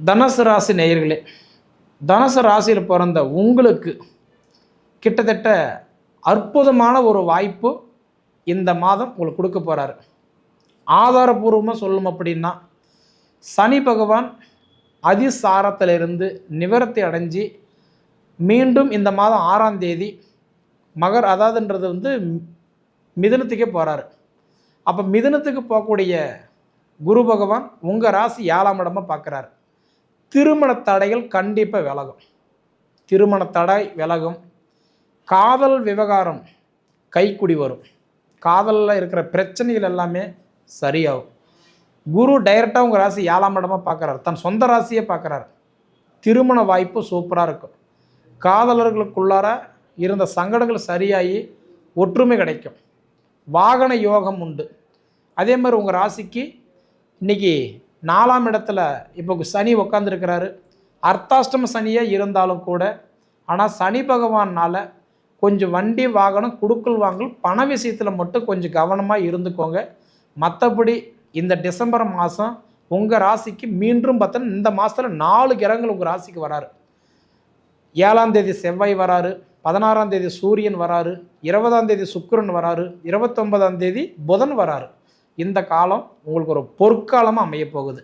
தனுசு ராசி நேயர்களே தனுசு ராசியில் பிறந்த உங்களுக்கு கிட்டத்தட்ட அற்புதமான ஒரு வாய்ப்பு இந்த மாதம் உங்களுக்கு கொடுக்க போகிறாரு ஆதாரபூர்வமாக சொல்லணும் அப்படின்னா சனி பகவான் அதிசாரத்திலிருந்து நிவர்த்தி அடைஞ்சு மீண்டும் இந்த மாதம் ஆறாம் தேதி மகர் அதாவதுன்றது வந்து மிதனத்துக்கே போகிறாரு அப்போ மிதனத்துக்கு போகக்கூடிய குரு பகவான் உங்கள் ராசி ஏழாம் இடமாக பார்க்குறாரு. திருமண தடைகள் கண்டிப்பாக விலகும். திருமண தடை விலகும். காதல் விவகாரம் கைக்குடி வரும். காதலில் இருக்கிற பிரச்சனைகள் எல்லாமே சரியாகும். குரு டைரெக்டாக உங்கள் ராசி ஏழாம் இடமாக பார்க்குறாரு தன் சொந்த ராசியை பார்க்குறாரு திருமண வாய்ப்பு சூப்பராக இருக்கும். காதலர்களுக்குள்ளார இருந்த சங்கடங்கள் சரியாகி ஒற்றுமை கிடைக்கும். வாகன யோகம் உண்டு. அதே மாதிரி உங்கள் ராசிக்கு இன்னைக்கு நாலாம் இடத்துல இப்போ சனி உட்காந்துருக்கிறாரு அர்த்தாஷ்டம சனியாக இருந்தாலும் கூட ஆனால் சனி பகவானால் கொஞ்சம் வண்டி வாகனம் குடுக்கல் வாங்கல் பண விஷயத்தில் மட்டும் கொஞ்சம் கவனமாக இருந்துக்கோங்க. மற்றபடி இந்த டிசம்பர் மாதம் உங்கள் ராசிக்கு மீண்டும் பார்த்தோன்னா இந்த மாதத்தில் நாலு கிரகங்கள் உங்கள் ராசிக்கு வராரு. ஏழாம் தேதி செவ்வாய் வராரு பதினாறாம் தேதி சூரியன் வராரு இருபதாம் தேதி சுக்கரன் வராரு இருபத்தொன்பதாம் தேதி புதன் வராரு. இந்த காலம் உங்களுக்கு ஒரு பொற்காலமாக அமைய போகுது.